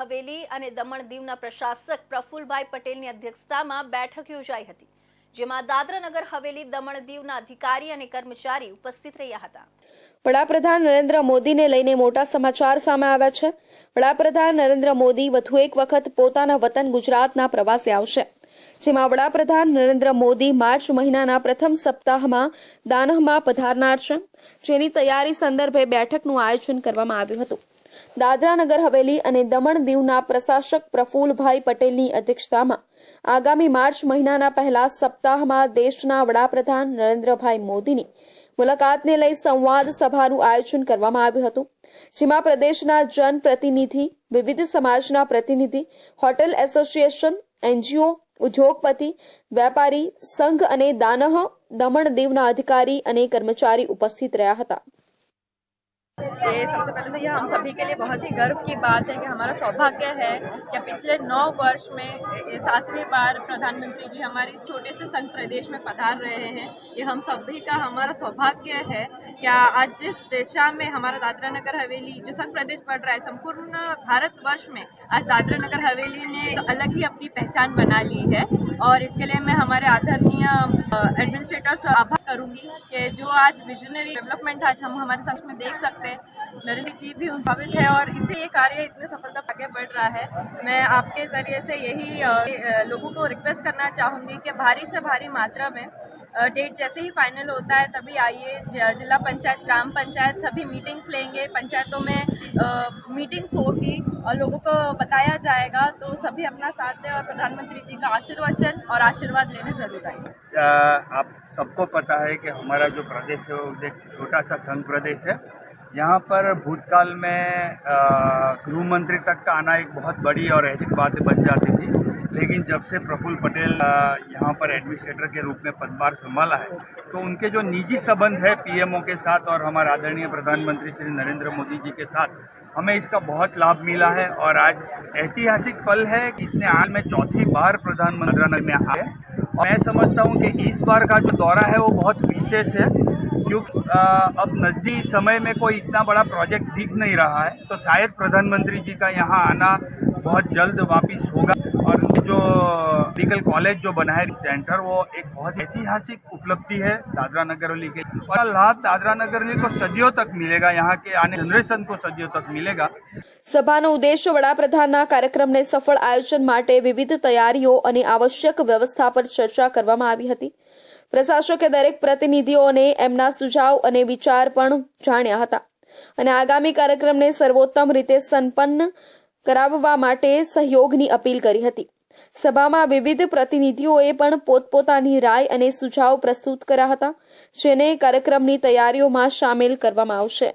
હવેલી અને દમણ દીવના પ્રશાસક પ્રફુલભાઈ પટેલની અધ્યક્ષતામાં બેઠક યોજાઈ હતી, જેમાં દાદરાનગર, હવેલી, દમણ દીવના અધિકારી અને કર્મચારી ઉપસ્થિત રહ્યા હતા. વડાપ્રધાન નરેન્દ્ર મોદીને લઈને મોટા સમાચાર સામે આવ્યા છે. વડાપ્રધાન નરેન્દ્ર મોદી વધુ એક વખત પોતાના વતન ગુજરાતના પ્રવાસે આવશે, જેમાં વડાપ્રધાન નરેન્દ્ર મોદી માર્ચ મહિનાના પ્રથમ સપ્તાહમાં દાનહમાં પધારનાર છે. જેની તૈયારી સંદર્ભે બેઠકનું આયોજન કરવામાં આવ્યું હતું. દાદરા નગર હવેલી અને દમણ દીવના પ્રશાસક પ્રફુલભાઈ પટેલની અધ્યક્ષતામાં આગામી માર્ચ મહિનાના પહેલા સપ્તાહમાં દેશના વડાપ્રધાન નરેન્દ્રભાઈ મોદીની મુલાકાતને લઈ સંવાદ સભાનું આયોજન કરવામાં આવ્યું હતું, જેમાં પ્રદેશના જનપ્રતિનિધિ, વિવિધ સમાજના પ્રતિનિધિ, હોટેલ એસોસિએશન, એનજીઓ, ઉદ્યોગપતિ, વેપારી, સંઘ અને દાનહ, દમણ દીવના અધિકારી અને કર્મચારી ઉપસ્થિત રહ્યા હતા. ये सबसे पहले तो यह हम सभी के लिए बहुत ही गर्व की बात है कि हमारा सौभाग्य है कि पिछले नौ वर्ष में सातवीं बार प्रधानमंत्री जी हमारे इस छोटे से संघ प्रदेश में पधार रहे हैं। ये हम सभी का हमारा सौभाग्य है क्या आज जिस दिशा में हमारा दादरा नगर हवेली, जो संघ प्रदेश बढ़ रहा है, संपूर्ण भारतवर्ष में आज दादरा नगर हवेली ने एक अलग ही अपनी पहचान बना ली है। और इसके लिए मैं हमारे आदरणीय एडमिनिस्ट्रेटर से आभार करूँगी कि जो आज विजनरी डेवलपमेंट आज हम हमारे संघ में देख सकते हैं। नरेंद्र जी भी प्रभावित है और इसे ये कार्य इतने सफलता आगे बढ़ रहा है। मैं आपके ज़रिए से यही लोगों को रिक्वेस्ट करना चाहूँगी कि भारी से भारी मात्रा में डेट जैसे ही फाइनल होता है तभी आइए जिला पंचायत ग्राम पंचायत सभी मीटिंग्स लेंगे। पंचायतों में आ, मीटिंग्स होगी और लोगों को बताया जाएगा तो सभी अपना साथ दें और प्रधानमंत्री जी का आशीर्वचन और आशीर्वाद लेने ज़रूर आएँगे आप सबको पता है कि हमारा जो प्रदेश है वो एक छोटा सा संघ प्रदेश है। यहाँ पर भूतकाल में गृह मंत्री तक का आना एक बहुत बड़ी और ऐतिक बात बन जाती थी। लेकिन जब से प्रफुल्ल पटेल यहाँ पर एडमिनिस्ट्रेटर के रूप में पदभार संभाला है तो उनके जो निजी संबंध है पीएमओ के साथ और हमारे आदरणीय प्रधानमंत्री श्री नरेंद्र मोदी जी के साथ, हमें इसका बहुत लाभ मिला है। और आज ऐतिहासिक पल है कि इतने हाल में चौथी बार प्रधानमंत्री में आए। मैं समझता हूँ कि इस बार का जो दौरा है वो बहुत विशेष है। क्योंकि अ, अब नज़दीक समय में कोई इतना बड़ा प्रोजेक्ट दिख नहीं रहा है तो शायद प्रधानमंत्री जी का यहाँ आना बहुत जल्द वापिस होगा और जो मेडिकल कॉलेज जो बना है सेंटर वो एक बहुत ऐतिहासिक उपलब्धि है दादरा नगर हवेली के और लाभ दादरा नगर हवेली को सदियों तक मिलेगा यहाँ के आने जनरेशन को सदियों तक मिलेगा સભાનો ઉદ્દેશ્ય વડાપ્રધાનના કાર્યક્રમને સફળ આયોજન માટે વિવિધ તૈયારીઓ અને આવશ્યક વ્યવસ્થા પર ચર્ચા કરવામાં આવી હતી પ્રશાસકે દરેક પ્રતિનિધિઓને એમના સુઝાવ અને વિચાર પણ જાણ્યા હતા. અને આગામી કાર્યક્રમને સર્વોત્તમ રીતે સંપન્ન કરાવવા માટે સહયોગની અપીલ કરી હતી. સભામાં વિવિધ પ્રતિનિધિઓએ પણ પોતપોતાની રાય અને સુઝાવ પ્રસ્તુત કર્યા હતા, જેને કાર્યક્રમની તૈયારીઓમાં સામેલ કરવામાં આવશે.